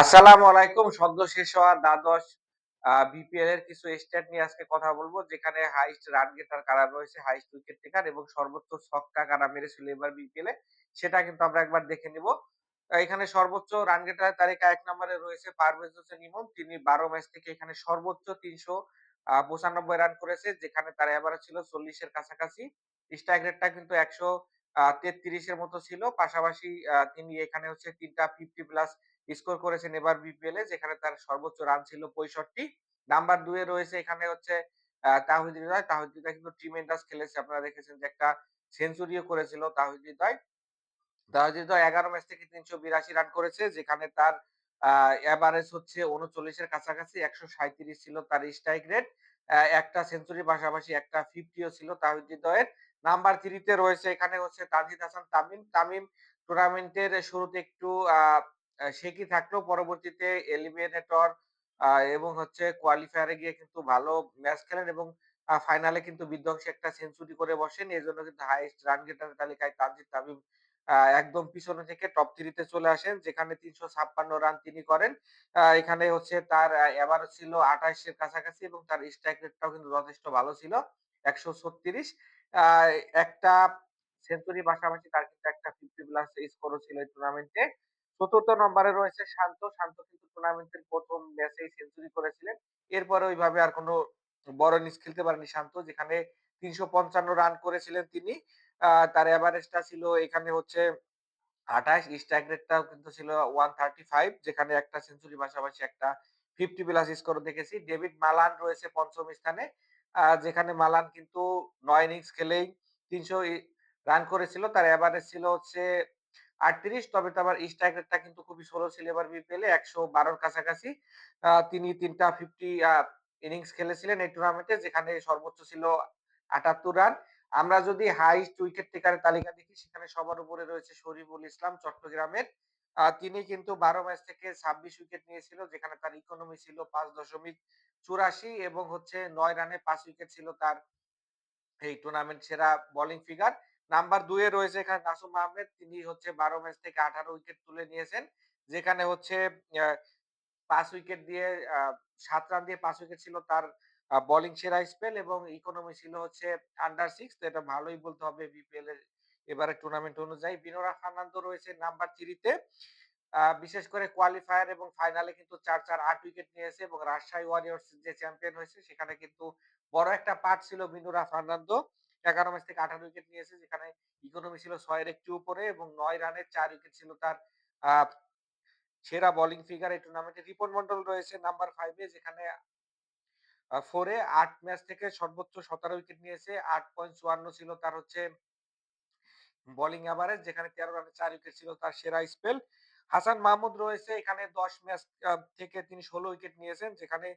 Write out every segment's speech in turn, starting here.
আসসালামু আলাইকুম সদ্য শেষ হওয়া দ্বাদশ বিপিএল এর কিছু স্ট্যাট নিয়ে আজকে কথা বলব, যেখানে হাইস্ট রান গেটার কারা রয়েছে হাইস্ট উইকেট টেকার এবং সর্বোচ্চ ছক্কা কারা মেরেছিল এবার বিপিএল এ। সেটা কিন্তু আমরা একবার দেখে নিব। এখানে সর্বোচ্চ রান গেটার তালিকা এক নম্বরে রয়েছে পারভেজ হোসেন ইমন। তিনি বারো ম্যাচ থেকে এখানে সর্বোচ্চ তিনশো পঁচানব্বই রান করেছে, যেখানে তার এবারে ছিল চল্লিশের কাছাকাছি। স্ট্রাইক রেটটা কিন্তু একশো তেত্রিশের মতো ছিল। পাশাপাশি তিনি এখানে হচ্ছে তিনটা ফিফটি প্লাস স্কোর করেছেন এবার বিপিএল এ, যেখানে তার সর্বোচ্চ রান ছিল পঁয়ষট্টি। নাম্বার দুয়ে রয়েছে এখানে হচ্ছে তাহিদ হৃদয়। তাহিদ কিন্তু ট্রিমেন্ডাস খেলেছে। আপনারা দেখেছেন যে একটা সেঞ্চুরিও করেছিল তাহিদ হৃদয়। তাহিদ হৃদয় এগারো ম্যাচ থেকে তিনশো বিরাশি রান করেছে, যেখানে তার এভারেজ হচ্ছে উনচল্লিশের কাছাকাছি, একশো সাঁত্রিশ ছিল তার স্ট্রাইক রেট একটা সেঞ্চুরি পাশাপাশি একটা ফিফটিও ছিল তাহিদ হৃদয়ের। নাম্বার থ্রিতে রয়েছে এখানে হচ্ছে তানজিদ হাসান তামিম। তামিম টুর্নামেন্টের শুরুতে একটু, আহ সে কি থাকলেও পরবর্তীতে এলিমিনেটর এবং হচ্ছে কোয়ালিফায়ারে গিয়ে কিন্তু ভালো ম্যাচ খেলেন এবং ফাইনালে কিন্তু বিধ্বংসী একটা সেঞ্চুরি করে বসেন। এই জন্য কিন্তু হাইস্ট রান গেটার তালিকায় তানজিদ তামিম একদম পিছনে থেকে টপ থ্রিতে চলে আসেন, যেখানে তিনশো ছাপ্পান্ন রান তিনি করেন। এখানে হচ্ছে তার এবার ছিল আঠাশের কাছাকাছি এবং তার স্ট্রাইক রেটটাও কিন্তু যথেষ্ট ভালো ছিল, একশো ছত্রিশ। একটা সেঞ্চুরি পাশাপাশি তার কিন্তু একটা ফিফটি প্লাস স্কোরও ছিল এই টুর্নামেন্টে চতুর্থ নম্বরে রয়েছে শান্ত। শান্ত কিন্তু টুর্নামেন্টের প্রথম ম্যাচেই সেঞ্চুরি করেছিলেন। এরপরে ওইভাবে আর কোনো বড় ইনিংস খেলতে পারেনি শান্ত, যেখানে তিনশো পঞ্চান্ন রান করেছিলেন তিনি। তার এভারেজটা ছিল এখানে হচ্ছে আঠাশ স্ট্রাইক রেটটাও কিন্তু ছিল ওয়ান থার্টি ফাইভ যেখানে একটা সেঞ্চুরি পাশাপাশি একটা ফিফটি প্লাস স্কোর দেখেছি। ডেভিড মালান রয়েছে পঞ্চম স্থানে। যেখানে মালান কিন্তু নয় ইনিংস খেলেই তিনশো রান করেছিল। তার এভারেজ ছিল হচ্ছে আটত্রিশ, তবে তো আবার স্ট্রাইক রেটটা কিন্তু খুবই স্লো ছিল এবার বিপিএল একশো বারোর কাছাকাছি। তিনি তিনটা ফিফটি ইনিংস খেলেছিলেন এই টুর্নামেন্টে যেখানে সর্বোচ্চ ছিল আটাত্তর রান। আমরা যদি হাইস্ট উইকেট টেকারের তালিকা দেখি, সেখানে সবার উপরে রয়েছে শরীফুল ইসলাম চট্টগ্রামের। তিনি কিন্তু বারো ম্যাচ থেকে ছাব্বিশ উইকেট নিয়েছিল, যেখানে তার ইকোনমি ছিল পাঁচ দশমিক চুরাশি এবং হচ্ছে নয় রানে পাঁচ উইকেট ছিল তার এই টুর্নামেন্ট সেরা বোলিং ফিগার নাম্বার দুয়ে রয়েছে এখানে নাসুম আহমেদ। তিনি হচ্ছে বারো ম্যাচ থেকে আঠারো উইকেট তুলে নিয়েছেন। যেখানে হচ্ছে পাঁচ উইকেট দিয়ে সাত রান দিয়ে পাঁচ উইকেট ছিল তার বোলিং সেরা স্পেল এবং ইকোনমি ছিল হচ্ছে আন্ডার সিক্স এটা ভালোই বলতে হবে বিপিএল এর এবারে টুর্নামেন্ট অনুযায়ী। বিনোরা ফার্নান্দো রয়েছে নাম্বার থ্রিতে বিশেষ করে কোয়ালিফায়ার এবং ফাইনালে কিন্তু চার চার, আট উইকেট নিয়েছে এবং রাজশাহী ওয়ারিয়র্স যে চ্যাম্পিয়ন হয়েছে, সেখানে কিন্তু বড় একটা পার্ট ছিল বিনুরা ফার্নান্দো এগারো ম্যাচ থেকে আঠারো উইকেট নিয়েছে, যেখানে ইকোনমি ছিল ছয়ের একটু উপরে এবং নয় রানে চার উইকেট ছিল তার সেরা বোলিং ফিগার এই টুর্নামেন্টে রিপন মন্ডল রয়েছে নাম্বার ফাইভে যেখানে ফোরে আট ম্যাচ থেকে সর্বোচ্চ সতেরো উইকেট নিয়েছে, আট পয়েন্ট চুয়ান্ন ছিল তার হচ্ছে বোলিং অ্যাভারেজ যেখানে তেরো রানে চার উইকেট ছিল তার সেরা স্পেল হাসান মাহমুদ রয়েছে, এখানে দশ ম্যাচ থেকে তিনি ষোলো উইকেট নিয়েছেন, যেখানে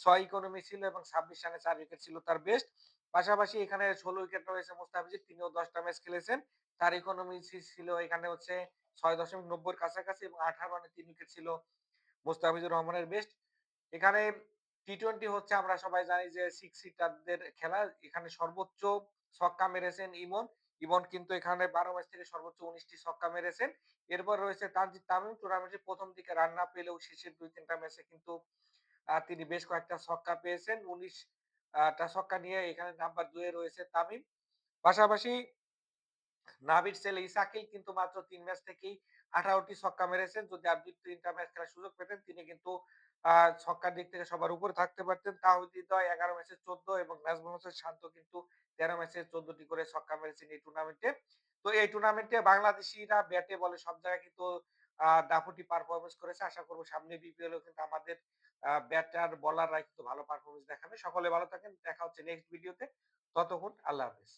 ছয় ইকোনমি ছিল এবং ছাব্বিশ রানে চার উইকেট ছিল তার বেস্ট পাশাপাশি এখানে ষোলো উইকেট রয়েছে মুস্তাফিজের, তিনিও দশটা ম্যাচ খেলেছেন। তার ইকোনমি ছিল এখানে হচ্ছে ছয় দশমিক নব্বই কাছাকাছি এবং আঠারো রানে তিন উইকেট ছিল মুস্তাফিজুর রহমানের বেস্ট এখানে টি টোয়েন্টি হচ্ছে আমরা সবাই জানি যে সিক্স সিটারদের খেলা, এখানে সর্বোচ্চ ছক্কা মেরেছেন ইমন। ইমন কিন্তু এখানে বারো ম্যাচ থেকে সর্বোচ্চ উনিশটি ছক্কা মেরেছেন। এরপর রয়েছে তানজিদ তামিম টুর্নামেন্টের প্রথম দিকে রান না পেলেও শেষের দুই তিনটা ম্যাচে কিন্তু তিনি বেশ কয়েকটা ছক্কা পেয়েছেন। উনিশ ছক্কা নিয়ে এখানে নাম্বার দুয়ে রয়েছে তামিম। পাশাপাশি নাবির ছেলে ইসাকিল কিন্তু মাত্র তিন ম্যাচ থেকেই আঠারোটি ছক্কা মেরেছেন। যদি দুই তিনটা ম্যাচ খেলার সুযোগ পেতেন, তিনি কিন্তু ছক্কার দিক থেকে সবার উপরে থাকতে পারতেন। তাহিদ এগারো ম্যাচে চোদ্দ এবং নাজমুল হোসেন শান্ত কিন্তু তেরো ম্যাচে চোদ্দটি করে ছক্কা মেরেছেন এই টুর্নামেন্টে তো এই টুর্নামেন্টে বাংলাদেশিরা ব্যাটে বলে সব জায়গায় কিন্তু দাপুটি পারফরমেন্স করেছে। আশা করব সামনে বিপিএল কিন্তু আমাদের ব্যাটার বলাররা কিন্তু ভালো পারফরমেন্স দেখাবে। সকলে ভালো থাকেন। দেখা হচ্ছে নেক্সট ভিডিওতে ততক্ষণ আল্লাহ হাফেজ।